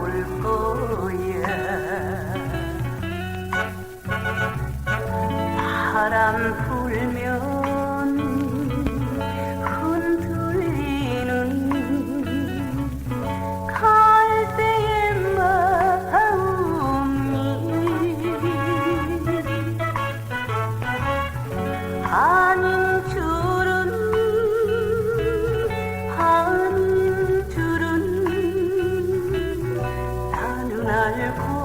올 거야 바람 穿哭